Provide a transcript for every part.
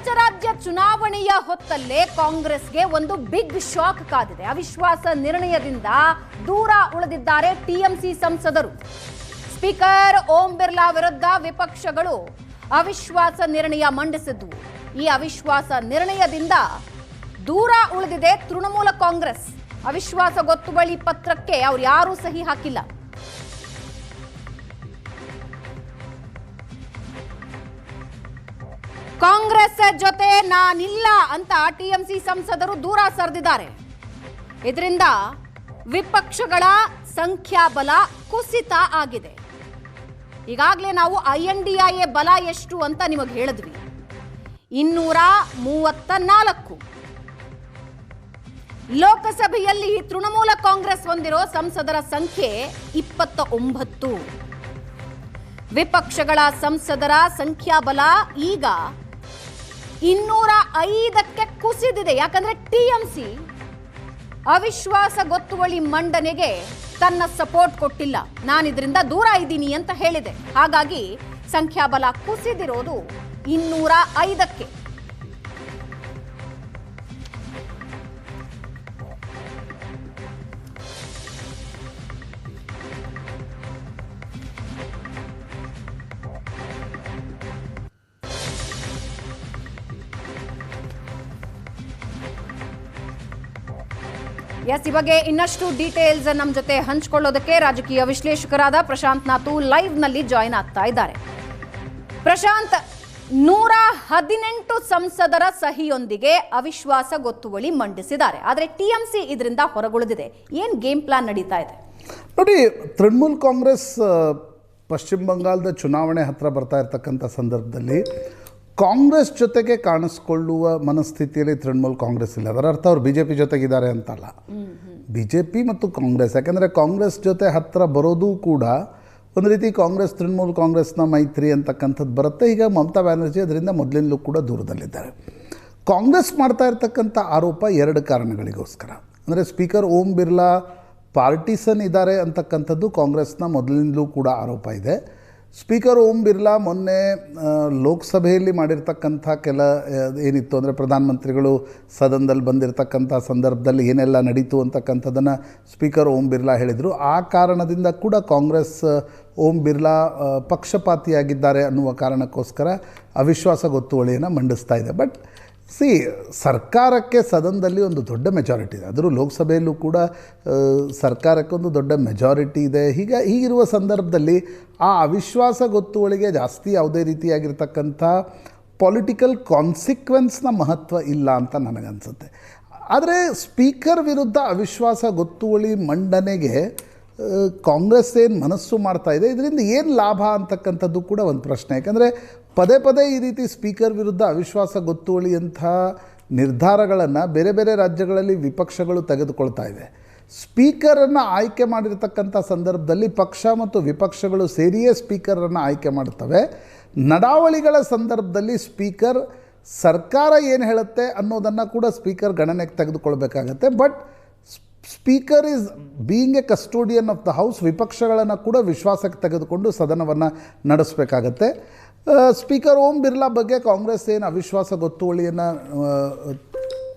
ಪಂಚರಾಜ್ಯ ಚುನಾವಣೆಯ ಹೊತ್ತಲ್ಲೇ ಕಾಂಗ್ರೆಸ್ಗೆ ಒಂದು ಬಿಗ್ ಶಾಕ್ ಕಾದಿದೆ. ಅವಿಶ್ವಾಸ ನಿರ್ಣಯದಿಂದ ದೂರ ಉಳಿದಿದ್ದಾರೆ ಟಿಎಂಸಿ ಸಂಸದರು. ಸ್ಪೀಕರ್ ಓಂ ಬಿರ್ಲಾ ವಿರುದ್ಧ ವಿಪಕ್ಷಗಳು ಅವಿಶ್ವಾಸ ನಿರ್ಣಯ ಮಂಡಿಸಿದ್ವು. ಈ ಅವಿಶ್ವಾಸ ನಿರ್ಣಯದಿಂದ ದೂರ ಉಳಿದಿದೆ ತೃಣಮೂಲ ಕಾಂಗ್ರೆಸ್. ಅವಿಶ್ವಾಸ ಗೊತ್ತುವಳಿ ಪತ್ರಕ್ಕೆ ಅವ್ರು ಯಾರೂ ಸಹಿ ಹಾಕಿಲ್ಲ. ಕಾಂಗ್ರೆಸ್ ಜೊತೆ ನಾನಿಲ್ಲ ಅಂತ ಟಿಎಂಸಿ ಸಂಸದರು ದೂರ ಸರಿದಿದ್ದಾರೆ. ಇದರಿಂದ ವಿಪಕ್ಷಗಳ ಸಂಖ್ಯಾಬಲ ಕುಸಿತ ಆಗಿದೆ. ಈಗಾಗಲೇ ನಾವು ಐ ಎನ್ ಡಿ ಬಲ ಎಷ್ಟು ಅಂತ ನಿಮಗೆ ಹೇಳಿದ್ವಿ. ಇನ್ನೂರ ಮೂವತ್ತ ನಾಲ್ಕು ಲೋಕಸಭೆಯಲ್ಲಿ ತೃಣಮೂಲ ಕಾಂಗ್ರೆಸ್ ಹೊಂದಿರೋ ಸಂಸದರ ಸಂಖ್ಯೆ ಇಪ್ಪತ್ತ ಒಂಬತ್ತು ವಿಪಕ್ಷಗಳ ಸಂಸದರ ಸಂಖ್ಯಾಬಲ ಈಗ ಇನ್ನೂರ ಐದಕ್ಕೆ ಕುಸಿದಿದೆ. ಯಾಕಂದ್ರೆ ಟಿಎಂಸಿ ಅವಿಶ್ವಾಸ ಗೊತ್ತುವಳಿ ಮಂಡನೆಗೆ ತನ್ನ ಸಪೋರ್ಟ್ ಕೊಟ್ಟಿಲ್ಲ. ನಾನು ಇದರಿಂದ ದೂರ ಇದ್ದೀನಿ ಅಂತ ಹೇಳಿದೆ. ಹಾಗಾಗಿ ಸಂಖ್ಯಾಬಲ ಕುಸಿದಿರೋದು ಇನ್ನೂರ ಐದಕ್ಕೆ ಎಸ್ ಈ ಬಗ್ಗೆ ಇನ್ನಷ್ಟು ಡೀಟೇಲ್ಸ್ ನಮ್ಮ ಜೊತೆ ಹಂಚಿಕೊಳ್ಳೋದಕ್ಕೆ ರಾಜಕೀಯ ವಿಶ್ಲೇಷಕರಾದ ಪ್ರಶಾಂತ್ ನಾಥು ಲೈವ್ನಲ್ಲಿ ಜಾಯಿನ್ ಆಗ್ತಾ ಇದ್ದಾರೆ. ಪ್ರಶಾಂತ್, ನೂರ ಹದಿನೆಂಟು ಸಂಸದರ ಸಹಿಯೊಂದಿಗೆ ಅವಿಶ್ವಾಸ ಗೊತ್ತುವಳಿ ಮಂಡಿಸಿದ್ದಾರೆ. ಆದರೆ ಟಿಎಂಸಿ ಇದರಿಂದ ಹೊರಗುಳಿದಿದೆ. ಏನ್ ಗೇಮ್ ಪ್ಲಾನ್ ನಡೀತಾ ಇದೆ? ನೋಡಿ, ತೃಣಮೂಲ್ ಕಾಂಗ್ರೆಸ್ ಪಶ್ಚಿಮ ಬಂಗಾಳದ ಚುನಾವಣೆ ಹತ್ರ ಬರ್ತಾ ಇರ್ತಕ್ಕಂಥ ಸಂದರ್ಭದಲ್ಲಿ ಕಾಂಗ್ರೆಸ್ ಜೊತೆಗೆ ಕಾಣಿಸ್ಕೊಳ್ಳುವ ಮನಸ್ಥಿತಿಯಲ್ಲಿ ತೃಣಮೂಲ್ ಕಾಂಗ್ರೆಸ್ ಇಲ್ಲ. ಅದರ ಅರ್ಥ ಅವ್ರು ಬಿ ಜೆ ಪಿ ಜೊತೆಗಿದ್ದಾರೆ ಅಂತಲ್ಲ. ಬಿ ಜೆ ಪಿ ಮತ್ತು ಕಾಂಗ್ರೆಸ್, ಯಾಕೆಂದರೆ ಕಾಂಗ್ರೆಸ್ ಜೊತೆ ಹತ್ತಿರ ಬರೋದು ಕೂಡ ಒಂದು ರೀತಿ ಕಾಂಗ್ರೆಸ್, ತೃಣಮೂಲ್ ಕಾಂಗ್ರೆಸ್ನ ಮೈತ್ರಿ ಅಂತಕ್ಕಂಥದ್ದು ಬರುತ್ತೆ. ಈಗ ಮಮತಾ ಬ್ಯಾನರ್ಜಿ ಅದರಿಂದ ಮೊದಲಿಂದಲೂ ಕೂಡ ದೂರದಲ್ಲಿದ್ದಾರೆ. ಕಾಂಗ್ರೆಸ್ ಮಾಡ್ತಾ ಇರ್ತಕ್ಕಂಥ ಆರೋಪ ಎರಡು ಕಾರಣಗಳಿಗೋಸ್ಕರ. ಅಂದರೆ ಸ್ಪೀಕರ್ ಓಂ ಬಿರ್ಲಾ ಪಾರ್ಟಿಸನ್ ಇದ್ದಾರೆ ಅಂತಕ್ಕಂಥದ್ದು ಕಾಂಗ್ರೆಸ್ನ ಮೊದಲಿಂದಲೂ ಕೂಡ ಆರೋಪ ಇದೆ. ಸ್ಪೀಕರ್ ಓಂ ಬಿರ್ಲಾ ಮೊನ್ನೆ ಲೋಕಸಭೆಯಲ್ಲಿ ಮಾಡಿರ್ತಕ್ಕಂಥ ಕೆಲ ಏನಿತ್ತು ಅಂದರೆ ಪ್ರಧಾನಮಂತ್ರಿಗಳು ಸದನದಲ್ಲಿ ಬಂದಿರತಕ್ಕಂಥ ಸಂದರ್ಭದಲ್ಲಿ ಏನೆಲ್ಲ ನಡೀತು ಅಂತಕ್ಕಂಥದ್ದನ್ನು ಸ್ಪೀಕರ್ ಓಂ ಬಿರ್ಲಾ ಹೇಳಿದರು. ಆ ಕಾರಣದಿಂದ ಕೂಡ ಕಾಂಗ್ರೆಸ್ ಓಂ ಬಿರ್ಲಾ ಪಕ್ಷಪಾತಿಯಾಗಿದ್ದಾರೆ ಅನ್ನುವ ಕಾರಣಕ್ಕೋಸ್ಕರ ಅವಿಶ್ವಾಸ ಗೊತ್ತುವಳಿಯನ್ನು ಮಂಡಿಸ್ತಾ ಇದೆ. ಬಟ್ ಸಿ ಸರ್ಕಾರಕ್ಕೆ ಸದನದಲ್ಲಿ ಒಂದು ದೊಡ್ಡ ಮೆಜಾರಿಟಿ ಇದೆ. ಆದರೂ ಲೋಕಸಭೆಯಲ್ಲೂ ಕೂಡ ಸರ್ಕಾರಕ್ಕೊಂದು ದೊಡ್ಡ ಮೆಜಾರಿಟಿ ಇದೆ. ಹೀಗೆ, ಹೀಗಿರುವ ಸಂದರ್ಭದಲ್ಲಿ ಆ ಅವಿಶ್ವಾಸ ಗೊತ್ತುವಳಿಗೆ ಜಾಸ್ತಿ ಯಾವುದೇ ರೀತಿಯಾಗಿರ್ತಕ್ಕಂಥ ಪೊಲಿಟಿಕಲ್ ಕಾನ್ಸಿಕ್ವೆನ್ಸ್ನ ಮಹತ್ವ ಇಲ್ಲ ಅಂತ ನನಗನ್ಸುತ್ತೆ. ಆದರೆ ಸ್ಪೀಕರ್ ವಿರುದ್ಧ ಅವಿಶ್ವಾಸ ಗೊತ್ತುವಳಿ ಮಂಡನೆಗೆ ಕಾಂಗ್ರೆಸ್ ಏನು ಮನಸ್ಸು ಮಾಡ್ತಾ ಇದೆ, ಇದರಿಂದ ಏನು ಲಾಭ ಅಂತಕ್ಕಂಥದ್ದು ಕೂಡ ಒಂದು ಪ್ರಶ್ನೆ. ಯಾಕಂದರೆ ಪದೇ ಪದೇ ಈ ರೀತಿ ಸ್ಪೀಕರ್ ವಿರುದ್ಧ ಅವಿಶ್ವಾಸ ಗೊತ್ತುವಳಿಯಂಥ ನಿರ್ಧಾರಗಳನ್ನು ಬೇರೆ ಬೇರೆ ರಾಜ್ಯಗಳಲ್ಲಿ ವಿಪಕ್ಷಗಳು ತೆಗೆದುಕೊಳ್ತಾ ಇವೆ ಸ್ಪೀಕರನ್ನು ಆಯ್ಕೆ ಮಾಡಿರ್ತಕ್ಕಂಥ ಸಂದರ್ಭದಲ್ಲಿ ಪಕ್ಷ ಮತ್ತು ವಿಪಕ್ಷಗಳು ಸೇರಿಯೇ ಸ್ಪೀಕರನ್ನು ಆಯ್ಕೆ ಮಾಡ್ತವೆ. ನಡಾವಳಿಗಳ ಸಂದರ್ಭದಲ್ಲಿ ಸ್ಪೀಕರ್ ಸರ್ಕಾರ ಏನು ಹೇಳುತ್ತೆ ಅನ್ನೋದನ್ನು ಕೂಡ ಸ್ಪೀಕರ್ ಗಣನೆಗೆ ತೆಗೆದುಕೊಳ್ಬೇಕಾಗತ್ತೆ. But speaker is being a custodian of the house, ವಿಪಕ್ಷಗಳನ್ನು ಕೂಡ ವಿಶ್ವಾಸಕ್ಕೆ ತೆಗೆದುಕೊಂಡು ಸದನವನ್ನು ನಡೆಸಬೇಕಾಗತ್ತೆ. ಸ್ಪೀಕರ್ ಓಂ ಬಿರ್ಲಾ ಬಗ್ಗೆ ಕಾಂಗ್ರೆಸ್ ಏನು ಅವಿಶ್ವಾಸ ಗೊತ್ತುವಳಿಯನ್ನು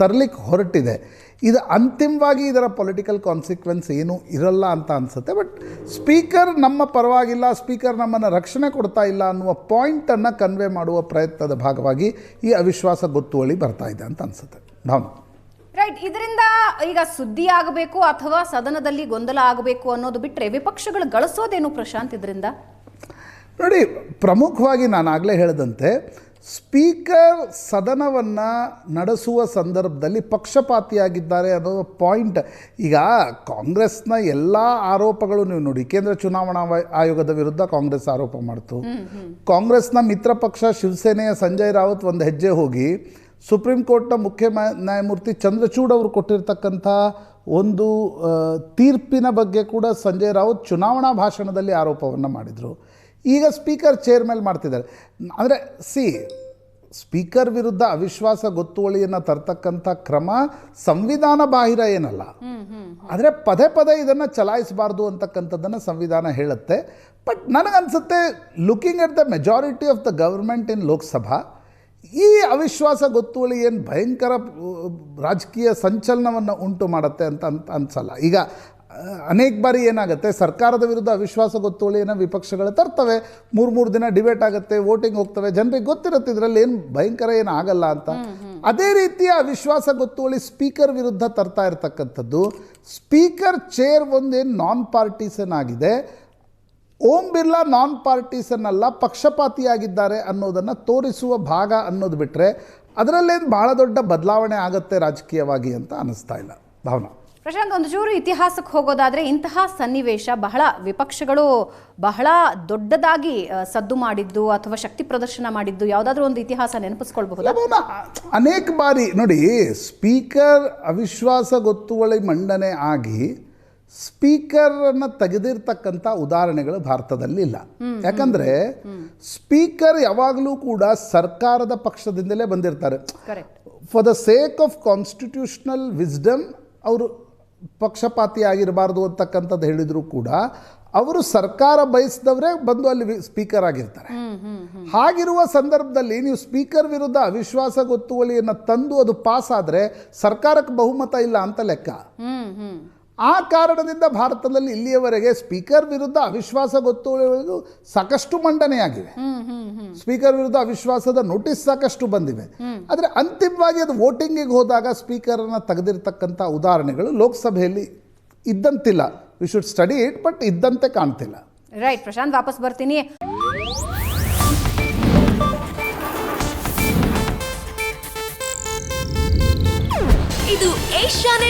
ತರಲಿಕ್ಕೆ ಹೊರಟಿದೆ. ಇದು ಅಂತಿಮವಾಗಿ ಇದರ ಪೊಲಿಟಿಕಲ್ ಕಾನ್ಸಿಕ್ವೆನ್ಸ್ ಏನೂ ಇರಲ್ಲ ಅಂತ ಅನಿಸುತ್ತೆ. ಬಟ್ ಸ್ಪೀಕರ್ ನಮ್ಮ ಪರವಾಗಿಲ್ಲ, ಸ್ಪೀಕರ್ ನಮ್ಮನ್ನು ರಕ್ಷಣೆ ಕೊಡ್ತಾ ಇಲ್ಲ ಅನ್ನುವ ಪಾಯಿಂಟನ್ನು ಕನ್ವೆ ಮಾಡುವ ಪ್ರಯತ್ನದ ಭಾಗವಾಗಿ ಈ ಅವಿಶ್ವಾಸ ಗೊತ್ತುವಳಿ ಬರ್ತಾ ಇದೆ ಅಂತ ಅನಿಸುತ್ತೆ. ಭಾವನಾ. ರೈಟ್ ಇದರಿಂದ ಈಗ ಸುದ್ದಿ ಆಗಬೇಕು ಅಥವಾ ಸದನದಲ್ಲಿ ಗೊಂದಲ ಆಗಬೇಕು ಅನ್ನೋದು ಬಿಟ್ಟರೆ ವಿಪಕ್ಷಗಳು ಗಳಿಸೋದೇನು ಪ್ರಶಾಂತ್ ಇದರಿಂದ? ನೋಡಿ ಪ್ರಮುಖವಾಗಿ ನಾನು ಆಗಲೇ ಹೇಳಿದಂತೆ ಸ್ಪೀಕರ್ ಸದನವನ್ನು ನಡೆಸುವ ಸಂದರ್ಭದಲ್ಲಿ ಪಕ್ಷಪಾತಿಯಾಗಿದ್ದಾರೆ ಅನ್ನೋ ಪಾಯಿಂಟ್. ಈಗ ಕಾಂಗ್ರೆಸ್ನ ಎಲ್ಲ ಆರೋಪಗಳು ನೀವು ನೋಡಿ ಕೇಂದ್ರ ಚುನಾವಣಾ ಆಯೋಗದ ವಿರುದ್ಧ ಕಾಂಗ್ರೆಸ್ ಆರೋಪ ಮಾಡ್ತು. ಕಾಂಗ್ರೆಸ್ನ ಮಿತ್ರ ಪಕ್ಷ ಶಿವಸೇನೆಯ ಸಂಜಯ್ ರಾವತ್ ಒಂದು ಹೆಜ್ಜೆ ಹೋಗಿ ಸುಪ್ರೀಂ ಕೋರ್ಟ್ನ ಮುಖ್ಯ ನ್ಯಾಯ- ನ್ಯಾಯಮೂರ್ತಿ ಚಂದ್ರಚೂಡ್ ಅವರು ಕೊಟ್ಟಿರ್ತಕ್ಕಂಥ ಒಂದು ತೀರ್ಪಿನ ಬಗ್ಗೆ ಕೂಡ ಸಂಜಯ್ ರಾವತ್ ಚುನಾವಣಾ ಭಾಷಣದಲ್ಲಿ ಆರೋಪವನ್ನು ಮಾಡಿದರು. ಈಗ ಸ್ಪೀಕರ್ ಚೇರ್ ಮೇಲೆ ಮಾಡ್ತಿದ್ದಾರೆ. ಅಂದರೆ ಸಿ ಸ್ಪೀಕರ್ ವಿರುದ್ಧ ಅವಿಶ್ವಾಸ ಗೊತ್ತುವಳಿಯನ್ನು ತರ್ತಕ್ಕಂಥ ಕ್ರಮ ಸಂವಿಧಾನ ಬಾಹಿರ ಏನಲ್ಲ. ಆದರೆ ಪದೇ ಪದೇ ಇದನ್ನು ಚಲಾಯಿಸಬಾರ್ದು ಅಂತಕ್ಕಂಥದ್ದನ್ನು ಸಂವಿಧಾನ ಹೇಳುತ್ತೆ. ಬಟ್ ನನಗನ್ಸುತ್ತೆ looking at the majority of the government in Lok Sabha ಈ ಅವಿಶ್ವಾಸ ಗೊತ್ತುವಳಿ ಏನು ಭಯಂಕರ ರಾಜಕೀಯ ಸಂಚಲನವನ್ನು ಉಂಟು ಮಾಡುತ್ತೆ ಅಂತ ಅಂತ ಅನ್ಸಲ್ಲ. ಈಗ ಅನೇಕ ಬಾರಿ ಏನಾಗುತ್ತೆ ಸರ್ಕಾರದ ವಿರುದ್ಧ ಅವಿಶ್ವಾಸ ಗೊತ್ತುವಳಿಯನ್ನು ವಿಪಕ್ಷಗಳು ತರ್ತವೆ. ಮೂರು ಮೂರು ದಿನ ಡಿಬೇಟ್ ಆಗುತ್ತೆ ವೋಟಿಂಗ್ ಹೋಗ್ತವೆ ಜನರಿಗೆ ಗೊತ್ತಿರುತ್ತೆ ಇದರಲ್ಲಿ ಏನು ಭಯಂಕರ ಏನು ಆಗಲ್ಲ ಅಂತ. ಅದೇ ರೀತಿಯ ಅವಿಶ್ವಾಸ ಗೊತ್ತುವಳಿ ಸ್ಪೀಕರ್ ವಿರುದ್ಧ ತರ್ತಾ ಇರ್ತಕ್ಕಂಥದ್ದು. ಸ್ಪೀಕರ್ ಚೇರ್ ಒಂದೇನು ನಾನ್ ಪಾರ್ಟಿಸನ್ ಆಗಿದೆ. ಓಂ ಬಿರ್ಲಾ ನಾನ್ ಪಾರ್ಟಿಸನ್ ಅಲ್ಲ ಪಕ್ಷಪಾತಿಯಾಗಿದ್ದಾರೆ ಅನ್ನೋದನ್ನು ತೋರಿಸುವ ಭಾಗ ಅನ್ನೋದು ಬಿಟ್ಟರೆ ಅದರಲ್ಲೇನು ಭಾಳ ದೊಡ್ಡ ಬದಲಾವಣೆ ಆಗುತ್ತೆ ರಾಜಕೀಯವಾಗಿ ಅಂತ ಅನ್ನಿಸ್ತಾ ಇಲ್ಲ. ಭಾವನಾ? ಪ್ರಶಾಂತ್ ಒಂದು ಚೂರು ಇತಿಹಾಸಕ್ಕೆ ಹೋಗೋದಾದರೆ ಇಂತಹ ಸನ್ನಿವೇಶ ಬಹಳ ವಿಪಕ್ಷಗಳು ಬಹಳ ದೊಡ್ಡದಾಗಿ ಸದ್ದು ಮಾಡಿದ್ದು ಅಥವಾ ಶಕ್ತಿ ಪ್ರದರ್ಶನ ಮಾಡಿದ್ದು ಯಾವುದಾದ್ರೂ ಒಂದು ಇತಿಹಾಸ ನೆನಪಿಸ್ಕೊಳ್ಬಹುದು? ಅನೇಕ ಬಾರಿ ನೋಡಿ ಸ್ಪೀಕರ್ ಅವಿಶ್ವಾಸ ಗೊತ್ತುವಳಿ ಮಂಡನೆ ಆಗಿ ಸ್ಪೀಕರನ್ನು ತೆಗೆದಿರ್ತಕ್ಕಂಥ ಉದಾಹರಣೆಗಳು ಭಾರತದಲ್ಲಿ ಇಲ್ಲ. ಯಾಕಂದ್ರೆ ಸ್ಪೀಕರ್ ಯಾವಾಗಲೂ ಕೂಡ ಸರ್ಕಾರದ ಪಕ್ಷದಿಂದಲೇ ಬಂದಿರ್ತಾರೆ. For the sake of constitutional wisdom ಅವರು ಪಕ್ಷಪಾತಿ ಆಗಿರಬಾರ್ದು ಅಂತಕ್ಕಂಥದ್ದು ಹೇಳಿದರೂ ಕೂಡ ಅವರು ಸರ್ಕಾರ ಬಯಸಿದವರೇ ಬಂದು ಅಲ್ಲಿ ಸ್ಪೀಕರ್ ಆಗಿರ್ತಾರೆ. ಹಾಗಿರುವ ಸಂದರ್ಭದಲ್ಲಿ ನೀವು ಸ್ಪೀಕರ್ ವಿರುದ್ಧ ಅವಿಶ್ವಾಸ ಗೊತ್ತುವಳಿಯನ್ನು ತಂದು ಅದು ಪಾಸ್ ಆದರೆ ಸರ್ಕಾರಕ್ಕೆ ಬಹುಮತ ಇಲ್ಲ ಅಂತ ಲೆಕ್ಕ. ಆ ಕಾರಣದಿಂದ ಭಾರತದಲ್ಲಿ ಇಲ್ಲಿಯವರೆಗೆ ಸ್ಪೀಕರ್ ವಿರುದ್ಧ ಅವಿಶ್ವಾಸ ಗೊತ್ತುವಳಿಗಳು ಸಾಕಷ್ಟು ಮಂಡನೆಯಾಗಿವೆ. ಸ್ಪೀಕರ್ ವಿರುದ್ಧ ಅವಿಶ್ವಾಸದ ನೋಟಿಸ್ ಸಾಕಷ್ಟು ಬಂದಿವೆ. ಆದರೆ ಅಂತಿಮವಾಗಿ ಅದು ವೋಟಿಂಗಿಗೆ ಹೋದಾಗ ಸ್ಪೀಕರನ್ನು ತೆಗೆದಿರ್ತಕ್ಕಂಥ ಉದಾಹರಣೆಗಳು ಲೋಕಸಭೆಯಲ್ಲಿ ಇದ್ದಂತಿಲ್ಲ. We should study it but ಇದ್ದಂತೆ ಕಾಣ್ತಿಲ್ಲ. ರೈಟ್ ಪ್ರಶಾಂತ್ ವಾಪಸ್ ಬರ್ತೀನಿ. ಇದು ಏಷ್ಯಾನೆಟ್